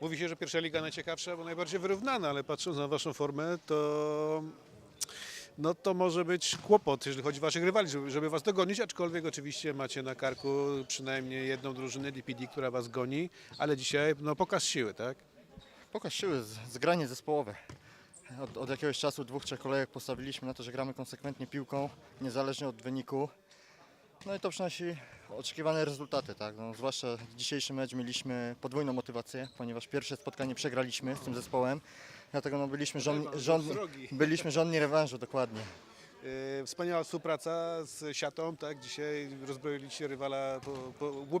Mówi się, że pierwsza liga najciekawsza, bo najbardziej wyrównana, ale patrząc na waszą formę, to no to może być kłopot, jeżeli chodzi o waszych rywali, żeby, was dogonić, aczkolwiek oczywiście macie na karku przynajmniej jedną drużynę DPD, która was goni, ale dzisiaj no pokaz siły, tak? Pokaż siły, zgranie zespołowe. Od, od jakiegoś czasu dwóch, trzech kolejek postawiliśmy na to, że gramy konsekwentnie piłką, niezależnie od wyniku. No i to przynosi oczekiwane rezultaty, tak? No, zwłaszcza dzisiejszy mecz mieliśmy podwójną motywację, ponieważ pierwsze spotkanie przegraliśmy z tym zespołem. Dlatego no, byliśmy, żonni, drogi. byliśmy żonni rewanżu, dokładnie. Yy, Wspaniała współpraca z siatą, tak? Dzisiaj rozbroiliście rywala, po, po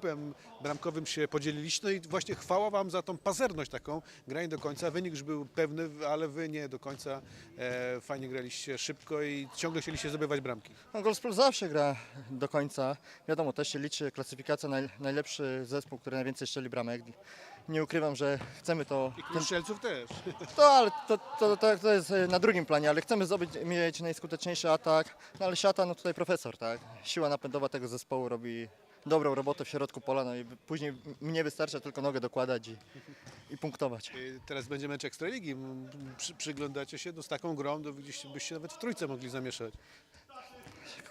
bramkowym się podzieliliście. No i właśnie chwała wam za tą pazerność taką, granie do końca. Wynik już był pewny, ale wy nie do końca. E, fajnie graliście szybko i ciągle chcieliście zdobywać bramki. No, Golsport zawsze gra do końca. Wiadomo, też się liczy klasyfikacja naj, najlepszy zespół, który najwięcej strzeli bramek. Nie ukrywam, że chcemy to I klub strzelców też. To, ale to, to, to, to jest e, na drugim planie, ale chcemy zdobyć, mieć najskuteczniejszy atak. No ale siata, no tutaj profesor, tak? Siła napędowa tego zespołu robi dobrą robotę w środku pola, no i później mnie wystarcza tylko nogę dokładać i, i punktować. Yy, Teraz będzie mecz Ekstraligi. Przy, przyglądacie się, no z taką grą to gdzieś byście nawet w trójce mogli zamieszać.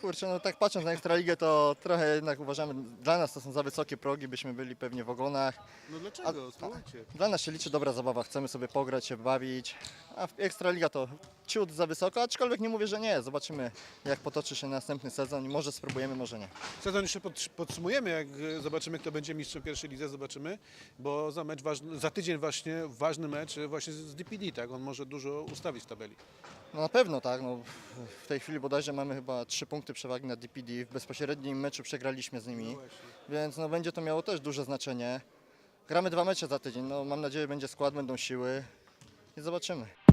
Kurczę, no tak patrząc na Ekstraligę, to trochę jednak uważamy, dla nas to są za wysokie progi, byśmy byli pewnie w ogonach. No dlaczego? Spróbujcie. Dla nas się liczy dobra zabawa, chcemy sobie pograć, się bawić, a w Ekstraliga to ciut za wysoko, aczkolwiek nie mówię, że nie. Zobaczymy, jak potoczy się następny sezon i może spróbujemy, może nie. Sezon jeszcze pod, podsumujemy, jak e, zobaczymy, kto będzie mistrzem pierwszej lidze, zobaczymy, bo za mecz ważny, za tydzień właśnie ważny mecz e, właśnie z DPD, tak? On może dużo ustawić w tabeli. No na pewno tak. No, w tej chwili bodajże mamy chyba trzy punkty przewagi na DPD. W bezpośrednim meczu przegraliśmy z nimi, więc no, będzie to miało też duże znaczenie. Gramy dwa mecze za tydzień. No, mam nadzieję, będzie skład, będą siły i zobaczymy.